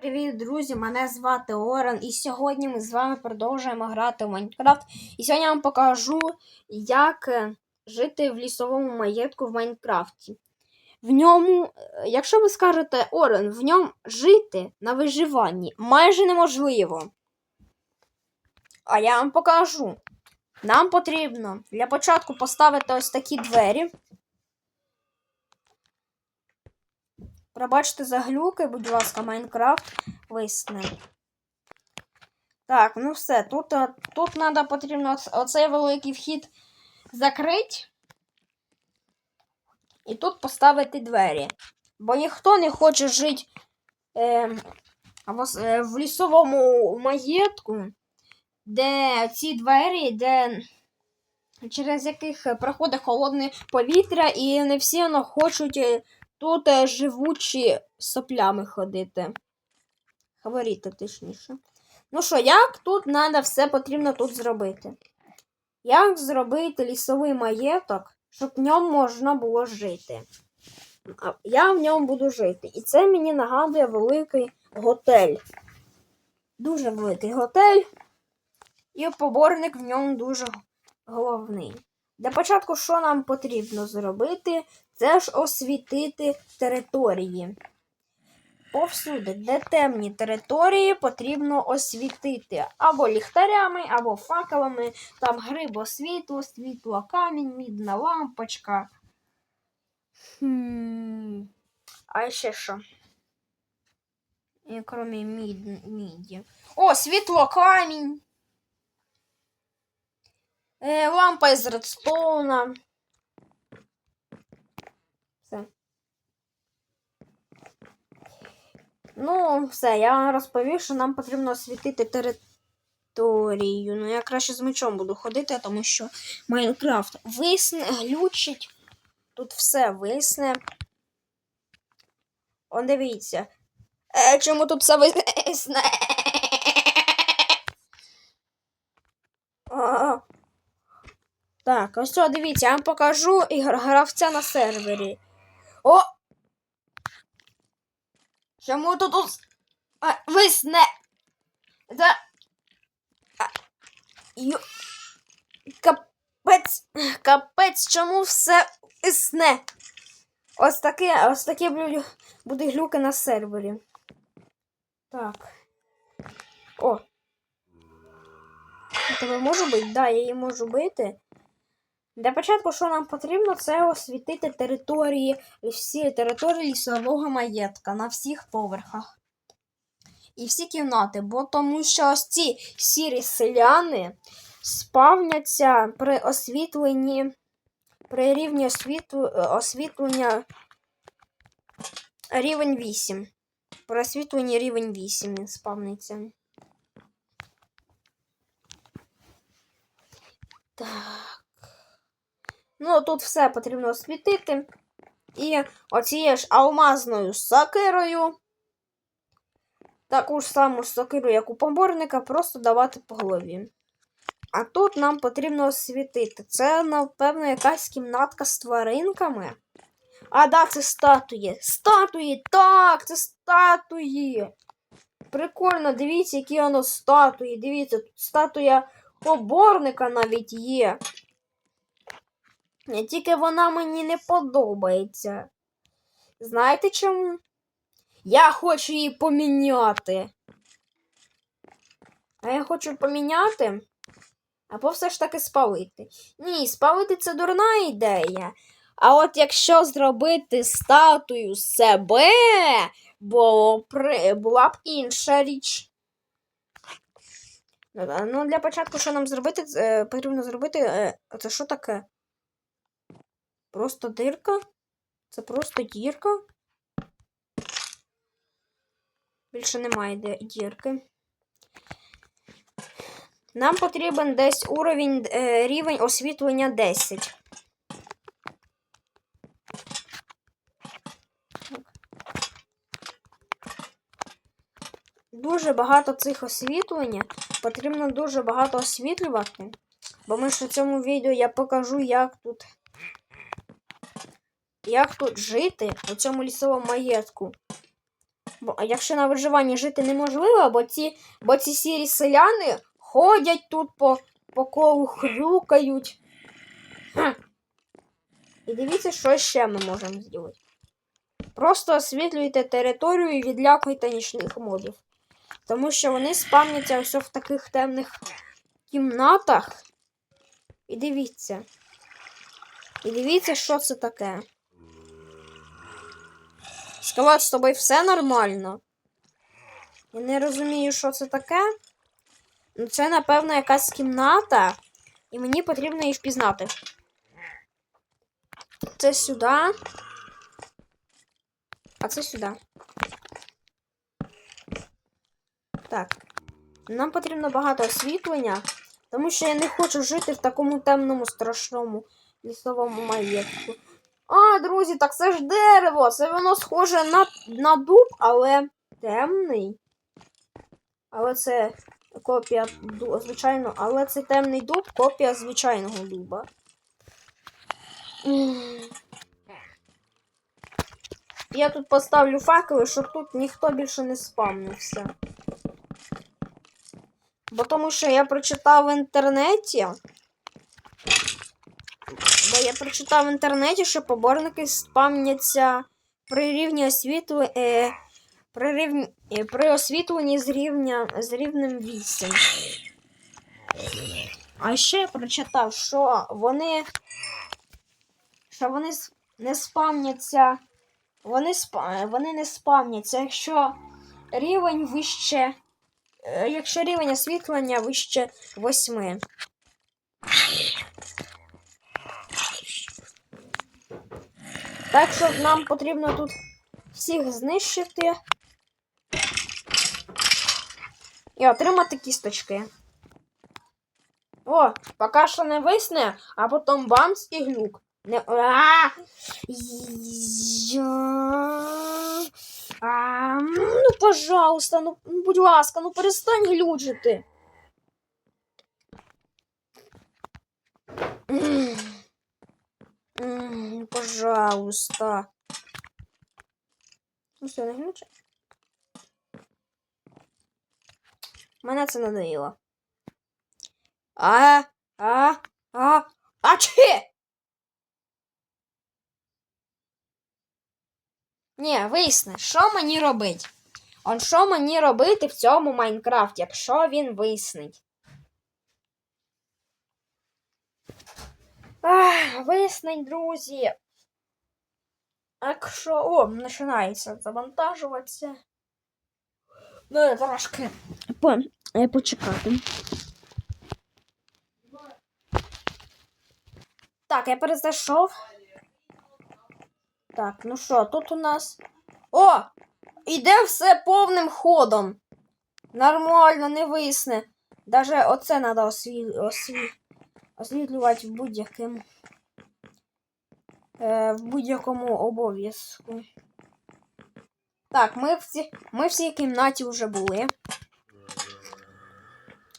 Привіт, друзі! Мене звати Орен, і сьогодні ми з вами продовжуємо грати в Майнкрафт. І сьогодні я вам покажу, як е, жити в лісовому маєтку в Майнкрафті. В ньому, е, якщо ви скажете Орен, в ньому жити на виживанні майже неможливо. А я вам покажу. Нам потрібно для початку поставити ось такі двері. Пробачте за глюки, будь ласка, Майнкрафт висне. Так, ну все. Тут а, тут надо потрібно оцей великий вхід закрити. І тут поставити двері. Бо ніхто не хоче жити е, в, е, в лісовому маєтку, де ці двері, де через яких е, проходить холодне повітря, і не всі воно хочуть. Тут е, живучі соплями ходити. Говорити точніше. Ну що, як тут треба все потрібно тут зробити? Як зробити лісовий маєток, щоб в ньому можна було жити? Я в ньому буду жити. І це мені нагадує великий готель. Дуже великий готель. І поборник в ньому дуже головний. Для початку, що нам потрібно зробити, це ж освітити території. Повсюди, де темні території, потрібно освітити або ліхтарями, або факелами, там грибосвітло, світло, камінь, мідна лампочка. Хм. А ще що? І крім мід, міді. О, світло, камінь. Е, лампа із редстоуна. Все. Ну, все, я розповів, що нам потрібно освітити територію. Ну, я краще з мечом буду ходити, тому що Майнкрафт висне, глючить. Тут все висне. Он дивіться. Е, чому тут все висне? А, Так, ось дивіться, я вам покажу гравця на сервері. О! Чому тут ус... а, висне? Да. А, ю... Капець. Капець, чому все висне? Ось таке, ось таке буде глюки на сервері. Так. О. Тебе можу бити? Да, я її можу бити. Для початку, що нам потрібно, це освітити території, всі території лісового маєтка на всіх поверхах. І всі кімнати, бо тому що ось ці сірі селяни спавняться при освітленні, при рівні освітлу, освітлення рівень 8. При освітленні рівень 8 він спавниться. Так. Ну, тут все потрібно освітити. І оцією ж алмазною сокирою. Таку ж саму сокиру, як у поборника, просто давати по голові. А тут нам потрібно освітити. Це, напевно, якась кімнатка з тваринками. А, да, це статуї. Статуї! Так, це статуї. Прикольно, дивіться, які воно статуї. Дивіться, тут статуя поборника навіть є. Тільки вона мені не подобається. Знаєте чому? Я хочу її поміняти. А я хочу поміняти, або все ж таки спалити. Ні, спалити це дурна ідея. А от якщо зробити статую себе, було б, була б інша річ. Ну, Ну, для початку, що нам зробити, е, потрібно зробити. Е, це що таке? Просто дирка? Це просто дірка. Більше немає дірки. Нам потрібен десь уровень е, рівень освітлення 10. Дуже багато цих освітлення. Потрібно дуже багато освітлювати. Бо ми ж у цьому відео я покажу, як тут як тут жити у цьому лісовому маєтку. Бо якщо на виживанні жити неможливо, бо ці, бо ці сірі селяни ходять тут по, по колу, хрюкають. Ха. І дивіться, що ще ми можемо зробити. Просто освітлюйте територію і відлякуйте нічних мобів. Тому що вони спавняться ось в таких темних кімнатах. І дивіться. І дивіться, що це таке. Скалат, з тобою все нормально. Я не розумію, що це таке. Ну, це, напевно, якась кімната, і мені потрібно її впізнати. Це сюди. А це сюди. Так. Нам потрібно багато освітлення, тому що я не хочу жити в такому темному, страшному лісовому маєтку. А, друзі, так це ж дерево. Це воно схоже на, на дуб, але темний. Але це копія звичайно, але це темний дуб, копія звичайного дуба. Я тут поставлю факели, щоб тут ніхто більше не спавнився. Бо тому що я прочитав в інтернеті. Я прочитав в інтернеті, що поборники спамняться при рівні освітли, е, при, рівні, е, при освітленні з, рівня, з рівнем 8. А ще я прочитав, що вони, що вони не спамняться. Вони, спа, вони не спамняться, якщо рівень вище. е, Якщо рівень освітлення вище 8. Так що нам потрібно тут всіх знищити і отримати кісточки. О, поки що не висне, а потім бамс і глюк. Не... А! Я- А, ну, пожалуйста, ну, будь ласка, ну перестань глючити. М, Пожалуйста. Ну все, глюче. Мене це надоїло. А, а, а, а чи? Ні, висне, що мені робить? Он що мені робити в цьому Майнкрафті, якщо він виснить? Ах, виснень, друзі. Якщо. О, починається завантажуватися. Ну, трошки по... е, почекати. Так, я перезайшов. Так, ну що, тут у нас. О! Іде все повним ходом. Нормально, не висне. Даже оце треба осві... осві... освітлювати в будь-яким. Е, в будь-якому обов'язку. Так, ми в, ці... ми в цій кімнаті вже були.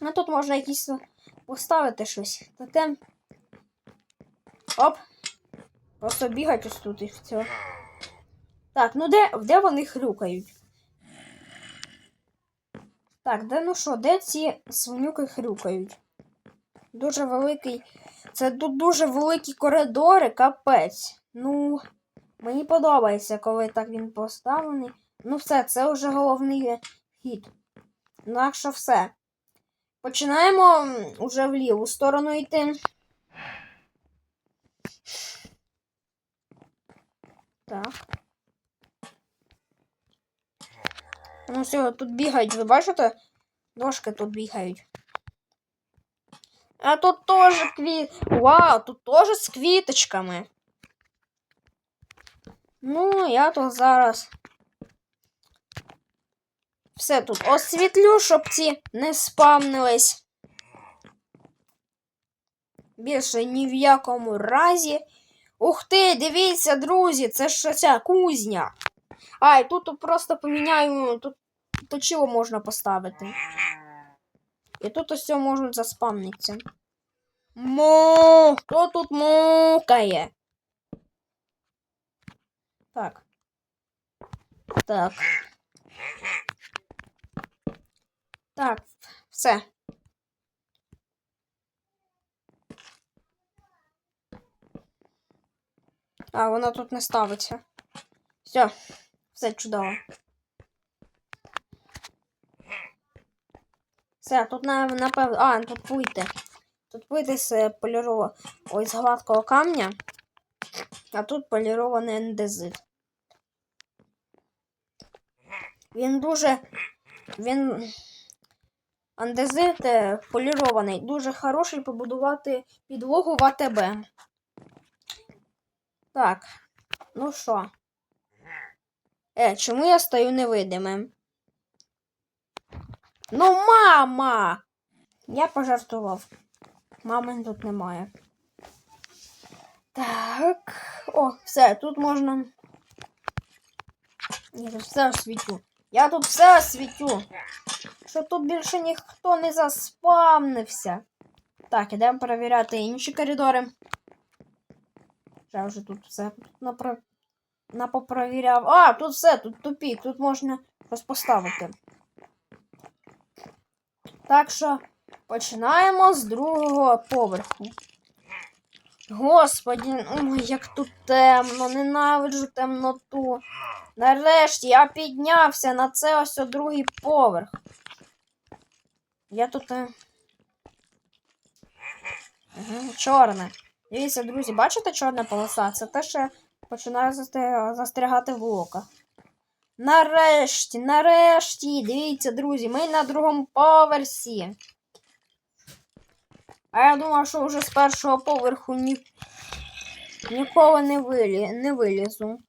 Ну тут можна якісь поставити щось. Таке. Оп. Просто бігать ось тут і все. Так, ну де, де вони хрюкають? Так, де ну що, де ці свинюки хрюкають? Дуже великий. Це тут дуже великі коридори, капець. Ну, мені подобається, коли так він поставлений. Ну, все, це вже головний хід. Ну, якщо все. Починаємо м, уже в ліву сторону йти. Так. Ну все, тут бігають, ви бачите? Дошки тут бігають. А тут теж квіт. Вау, тут теж з квіточками. Ну, я тут зараз. Все тут освітлю, щоб ці не спамнились. Більше ні в якому разі. Ух ти, дивіться, друзі, це ж ця кузня. А, і тут просто поміняю. Тут точило можна поставити. І тут ось можуть заспамнитися. Мо, хто тут мукає? Так. Так. Так, все. А, воно тут не ставиться. Все, все чудово. Все, тут напевно. А, тут плити. Тут плити з е, полірова... Ой, з гладкого камня. А тут полірований ендезит. Він дуже. Він. Андезит е, полірований. Дуже хороший побудувати підлогу в АТБ. Так. Ну що? Е, чому я стою невидимим? Ну, мама! Я пожартував. Мами тут немає. Так. О, все, тут можна. Я тут все освітю. Я тут все освітю. Що тут більше ніхто не заспавнився. Так, ідемо перевіряти інші коридори. Я вже тут все напро... напопровіряв. А, тут все, тут тупік, тут можна щось поставити. Так що починаємо з другого поверху. Господі, ой, як тут темно, ненавиджу темноту. Нарешті я піднявся на це ось другий поверх. Я тут. е, чорне. Дивіться, друзі, бачите чорна полоса? Це те, що починає засте- застрягати в блоках. Нарешті, нарешті, дивіться, друзі, ми на другому поверсі. А я думав, що вже з першого поверху ні... ніколи не, вилі... не вилізу.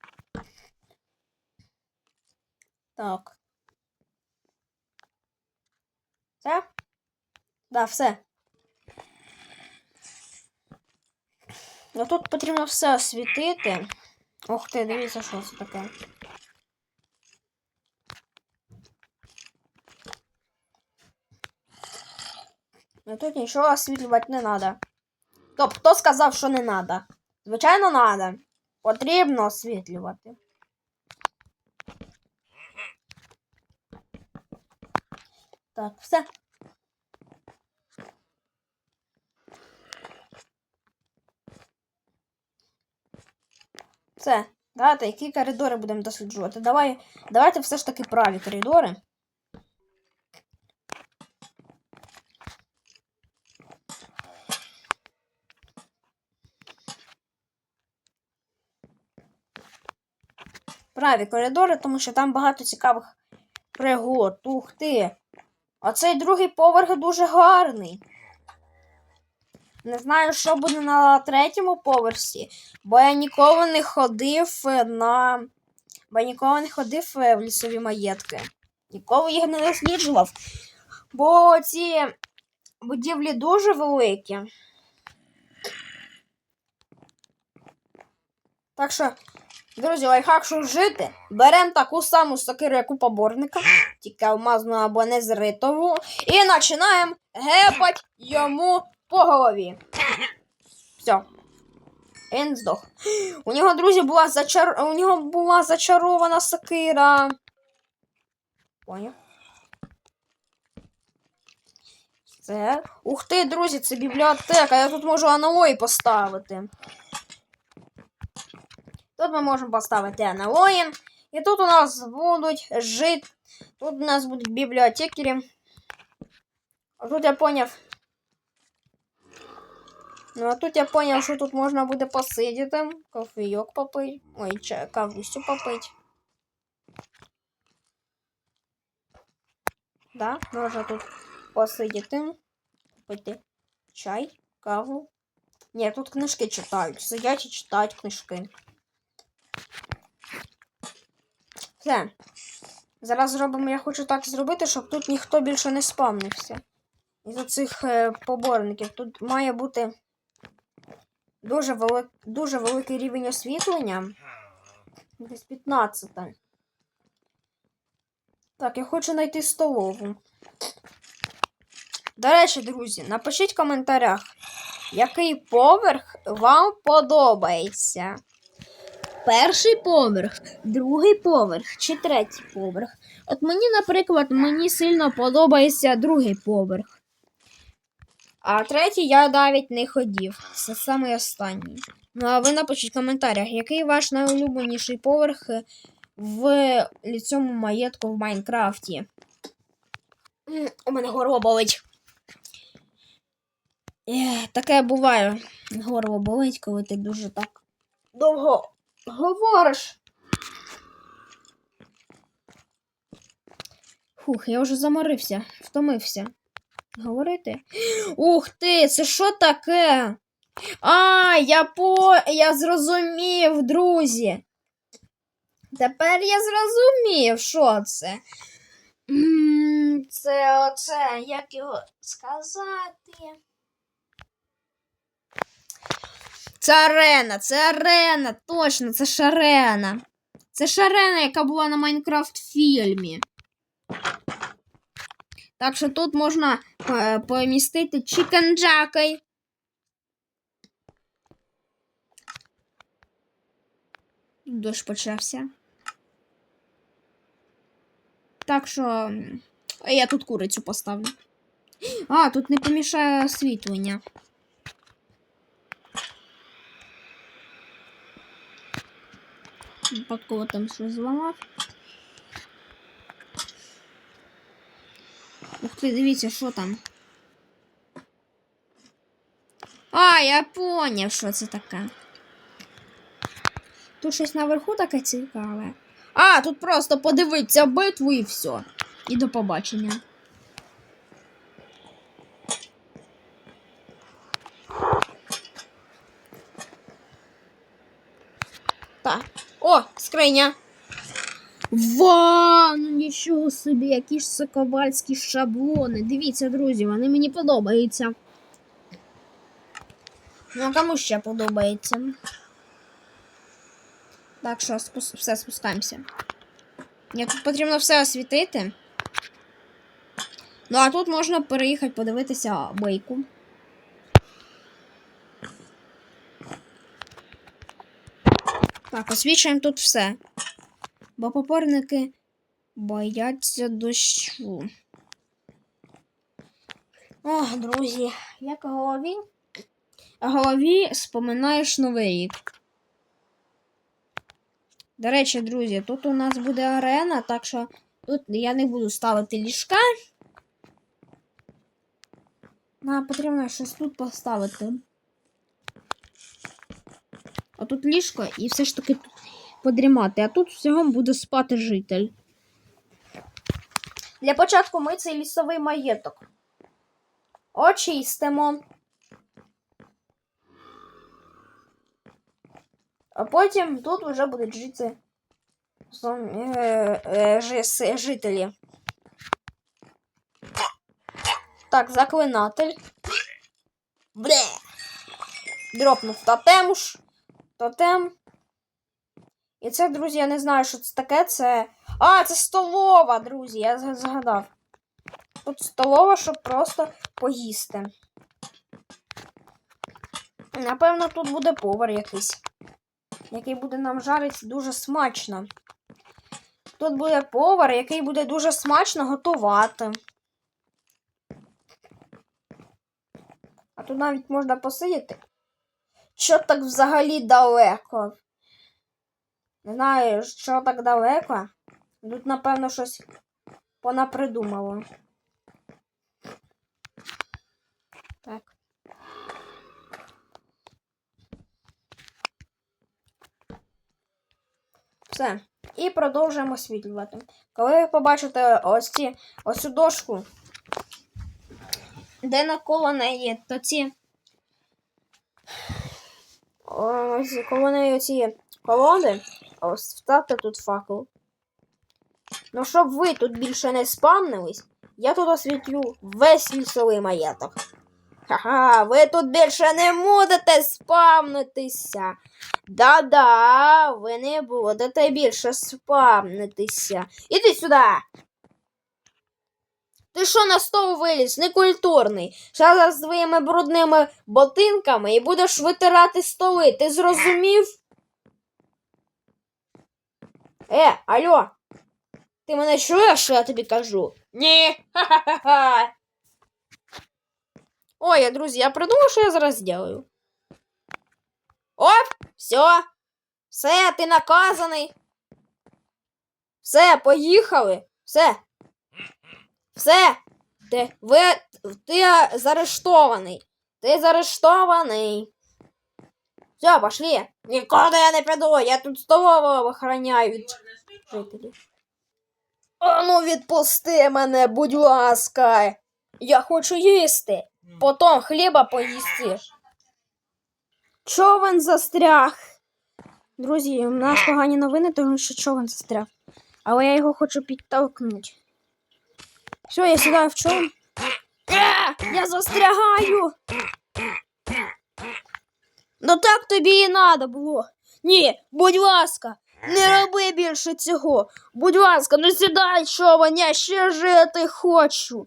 Так. Все? Да, все. Ну тут потрібно все освітити. Ух ти, дивіться, що це таке. Ну тут нічого освітлювати не треба. Стоп, хто сказав, що не треба? Звичайно, треба. Потрібно освітлювати. Так, все. Все. Давайте, які коридори будемо досліджувати? Давай, давайте все ж таки праві коридори. Праві коридори, тому що там багато цікавих пригод. Ух ти. А другий поверх дуже гарний. Не знаю, що буде на третьому поверсі, бо я ніколи не ходив е, на. Бо я ніколи не ходив е, в лісові маєтки. Ніколи їх не досліджував. Бо ці будівлі дуже великі. Так що, друзі, лайфхак, жити, беремо таку саму сокиру, як у поборника, тільки алмазну або незритову, і починаємо гепать йому по голові. Все. Він здох. У нього, друзі, була зачар... у нього була зачарована сокира. Поняв? Це. Ух ти, друзі, це бібліотека. Я тут можу аналої поставити. Тут ми можемо поставити аналої. І тут у нас будуть жити. Тут у нас будуть бібліотекарі. А тут я поняв. Ну, а тут я поняв, що тут можна буде посидіти, кофейок попити. Ой, чай, кавусю попити. Да, можна тут посидіти, попити чай, каву. Ні, тут книжки читають. Сидять і читають книжки. Все. Зараз зробимо, я хочу так зробити, щоб тут ніхто більше не спавнився. Із цих е, поборників. Тут має бути дуже, велик, дуже великий рівень освітлення. Десь 15. Так, я хочу знайти столову. До речі, друзі, напишіть в коментарях, який поверх вам подобається. Перший поверх, другий поверх чи третій поверх. От мені, наприклад, мені сильно подобається другий поверх. А третій я навіть не ходів. Це самий останній. Ну, а ви напишіть в коментарях, який ваш найулюбленіший поверх е, в цьому маєтку в Майнкрафті. У мене горло болить. Таке буває. Горло болить, коли ти дуже так довго говориш. Фух, я вже заморився, втомився. Говорити. Ух ти, це що таке? А, я по. Я зрозумів, друзі. Тепер я зрозумів, що це. Це оце, як його сказати. Це арена, це арена, точно, це ж арена. Це ж арена, яка була на Майнкрафт фільмі. Так що тут можна е, помістити чікенджакай. Дощ почався. Так що. Я тут курицю поставлю. А, тут не помішає освітлення. Випадково там щось зламав. Ух ти, дивіться, що там. А, я поняв, що це таке. Тут щось наверху таке цікаве. А, тут просто подивитися битву і все. І до побачення. Так. О, скриня. Ва, ну нічого собі, які ж це ковальські шаблони. Дивіться, друзі, вони мені подобаються. Ну, а кому ще подобається? Так що спус... все спускаємося. Ні, тут потрібно все освітити. Ну, а тут можна переїхати подивитися бейку. Так, освічуємо тут все. Бо попорники бояться дощу. О, друзі, як голові? Голові споминаєш новий рік. До речі, друзі, тут у нас буде арена, так що тут я не буду ставити ліжка. Нам потрібно щось тут поставити. А тут ліжко і все ж таки тут подрімати, а тут всього буде спати житель. Для початку ми цей лісовий маєток. Очистимо. А потім тут вже будуть жити е, е, жи- жителі. Так, заклинатель. Бле. Дропнув тотемуш. Тотем. І це, друзі, я не знаю, що це таке. Це. А, це столова, друзі, я згадав. Тут столова, щоб просто поїсти. Напевно, тут буде повар якийсь, який буде нам жарити дуже смачно. Тут буде повар, який буде дуже смачно готувати. А тут навіть можна посидіти. Що так взагалі далеко? Не знаю, що так далеко. Тут, напевно, щось понапридумало. Так. Все. І продовжуємо освітлювати. Коли ви побачите ось ці ось цю дошку, де навколо неї, то ці. Ось коло неї колони, ось вставте тут факел. Ну, щоб ви тут більше не спамнились, я тут освітлю весь лісовий маєток. Ха-ха, ви тут більше не будете спамнитися. Да-да, ви не будете більше спамнитися. Іди сюди. Ти що на стол виліз, некультурний? Зараз з твоїми брудними ботинками і будеш витирати столи. Ти зрозумів? Е, алло! Ти мене чуєш, що я тобі кажу? Ні. Ха-ха-ха. Ой, друзі, я придумав, що я зараз зроблю. Оп, все. Все, ти наказаний. Все, поїхали. Все. Все. Ти, ви, ти заарештований. Ти заарештований. Все, пошли. Нікуди я не піду. Я тут столову охороняю. А ну відпусти мене, будь ласка. Я хочу їсти. Потім хліба поїсти. Човен застряг. Друзі, у нас погані новини, тому що човен застряг. Але я його хочу підтолкнути. Все, я сідаю в човен. Я застрягаю. Ну так тобі і треба було. Ні, будь ласка, не роби більше цього. Будь ласка, не сідай човен, я ще жити хочу.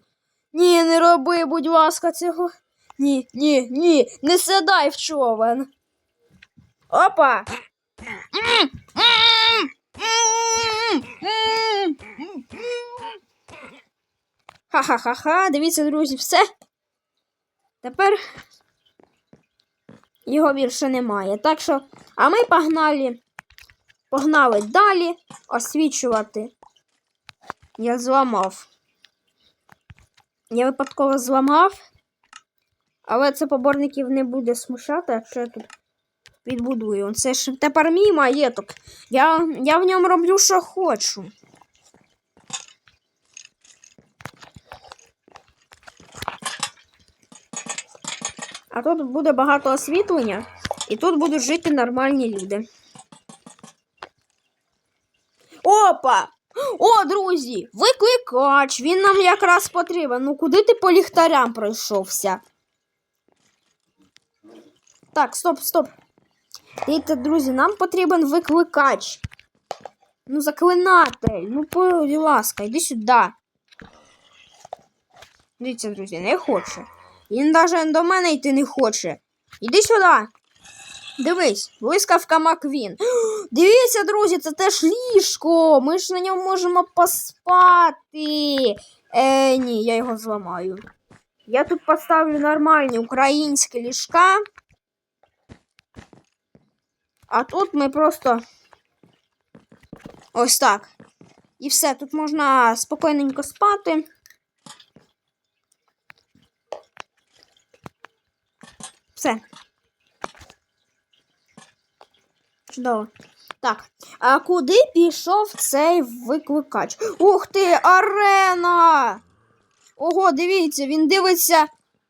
Ні, не роби, будь ласка, цього. Ні, ні, ні, не сідай в човен. Опа. Ха-ха-ха-ха, дивіться, друзі, все. Тепер його більше немає. Так що, а ми погнали, погнали далі освічувати. Я зламав. Я випадково зламав, але це поборників не буде смущати, якщо я тут відбудую. Це ж тепер мій маєток. Я, я в ньому роблю, що хочу. А тут буде багато освітлення, і тут будуть жити нормальні люди. Опа! О, друзі! Викликач! Він нам якраз потрібен. Ну куди ти по ліхтарям пройшовся? Так, стоп, стоп. Дивіться, друзі, нам потрібен викликач. Ну, заклинатель. Ну, будь ласка, йди сюди. Дивіться, друзі, не хоче. Він навіть до мене йти не хоче. Іди сюди. Дивись, блискавка Маквін. Дивіться, друзі, це теж ліжко. Ми ж на ньому можемо поспати. Е, ні, я його зламаю. Я тут поставлю нормальні українські ліжка. А тут ми просто ось так. І все, тут можна спокійненько спати. Все. Чудово. Так, а куди пішов цей викликач? Ух ти, арена! Ого, дивіться, він дивиться.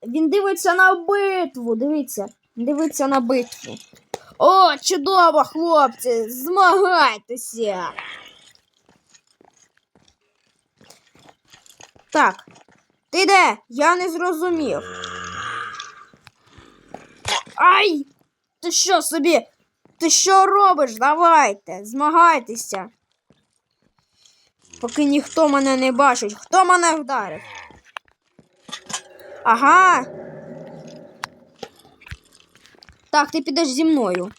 Він дивиться на битву. Дивіться, дивиться на битву. О, чудово, хлопці! Змагайтеся! Так, ти де? Я не зрозумів. Ай! Ти що собі? Ти що робиш? Давайте, змагайтеся. Поки ніхто мене не бачить. Хто мене вдарив? Ага. Так, ти підеш зі мною.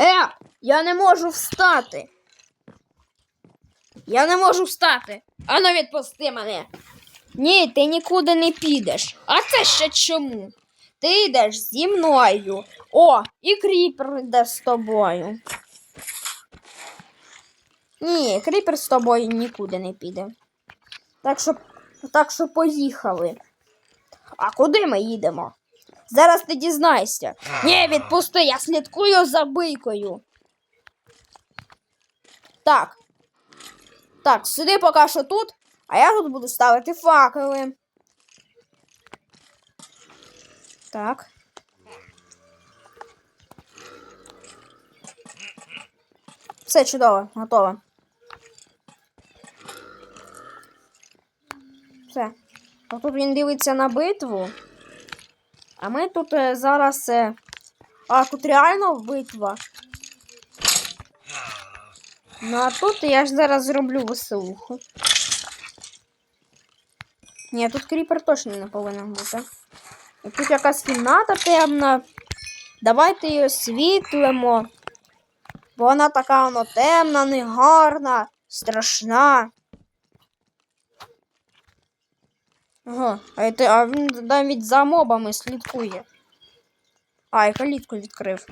Е, я не можу встати. Я не можу встати. Ану відпусти мене. Ні, ти нікуди не підеш. А це ще чому? Ти йдеш зі мною. О, і кріпер йде з тобою. Ні, кріпер з тобою нікуди не піде. Так що, так що поїхали. А куди ми їдемо? Зараз ти дізнаєшся. Ні, відпусти, я слідкую за бийкою. Так. Так, сиди поки що тут, а я тут буду ставити факели. Так. Все чудово, готово. Все. Тут він дивиться на битву. А ми тут е, зараз. е, А, тут реально битва. Ну а тут я ж зараз зроблю веселуху. Ні, тут кріпер точно не повинен бути. І тут якась кімната темна. Давайте її освітлимо. Бо вона така воно темна, негарна, страшна. Ага, а, це, а він навіть за мобами слідкує. А, і калітку відкрив.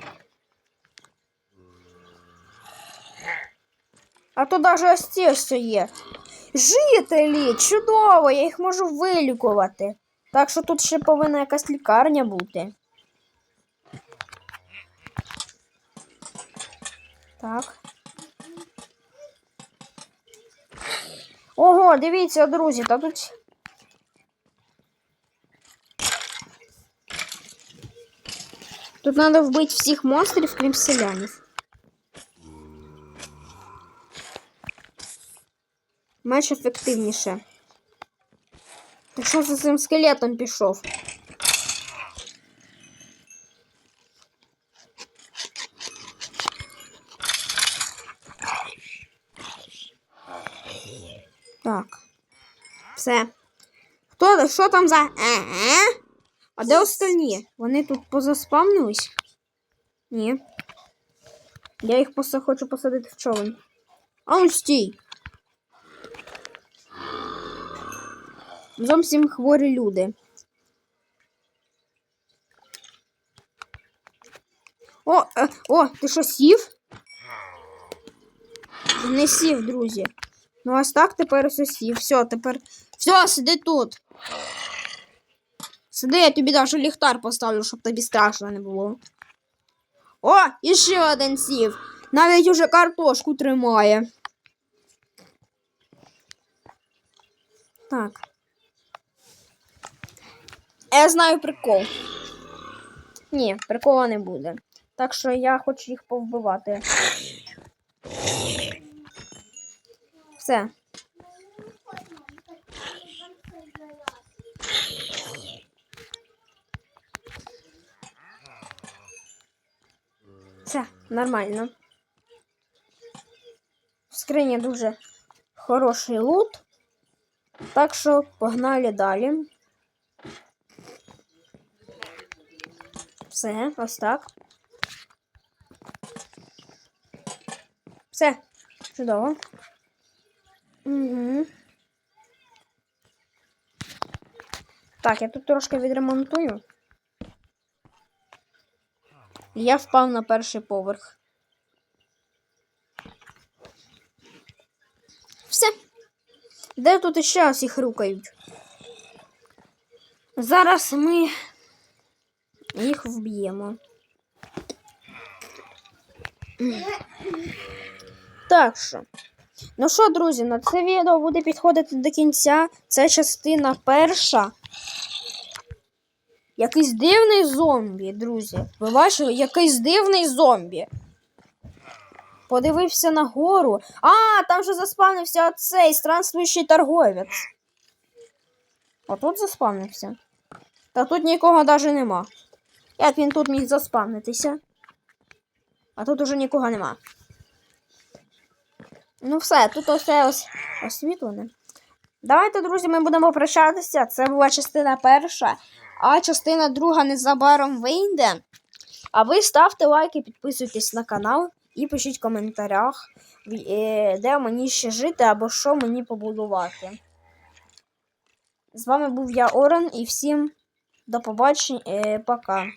А то навіть ось ці ось є. Жителі, чудово, я їх можу вилікувати. Так що тут ще повинна якась лікарня бути. Так. Ого, дивіться, друзі, та тут. Тут треба вбити всіх монстрів, крім селянів. Менш ефективніше. Так що за цим скелетом пішов? Так. Все. Хто що там за. Е-е? А де остальні? Вони тут позаспавнились? Ні. Я їх просто хочу посадити в човен. А ну стій. Зовсім хворі люди. О, е, о, ти що сів? Не сів, друзі. Ну, ось так тепер ось сів. Все, тепер. Все, сиди тут. Сиди, я тобі навіть ліхтар поставлю, щоб тобі страшно не було. О, і один сів. Навіть уже картошку тримає. Так. Я знаю прикол. Ні, прикола не буде. Так що я хочу їх повбивати. Все. Все, нормально. В скрині дуже хороший лут. Так що погнали далі. Все, ось так. Все, чудово. Угу. Так, я тут трошки відремонтую. Я впав на перший поверх. Все. Де тут іще всіх рукають? Зараз ми їх вб'ємо. Так що. Ну що, друзі, на це відео буде підходити до кінця. Це частина перша. Якийсь дивний зомбі, друзі. Ви бачили, якийсь дивний зомбі. Подивився нагору. А, там же заспавнився оцей странствуючий торговець. Отут заспавнився. Та тут нікого навіть нема. Як він тут міг заспавнитися? А тут уже нікого нема. Ну все, тут усе ось освітлене. Давайте, друзі, ми будемо прощатися. Це була частина перша, а частина друга незабаром вийде. А ви ставте лайки, підписуйтесь на канал і пишіть в коментарях, е, де мені ще жити або що мені побудувати. З вами був я Орен і всім до побачення. Пока.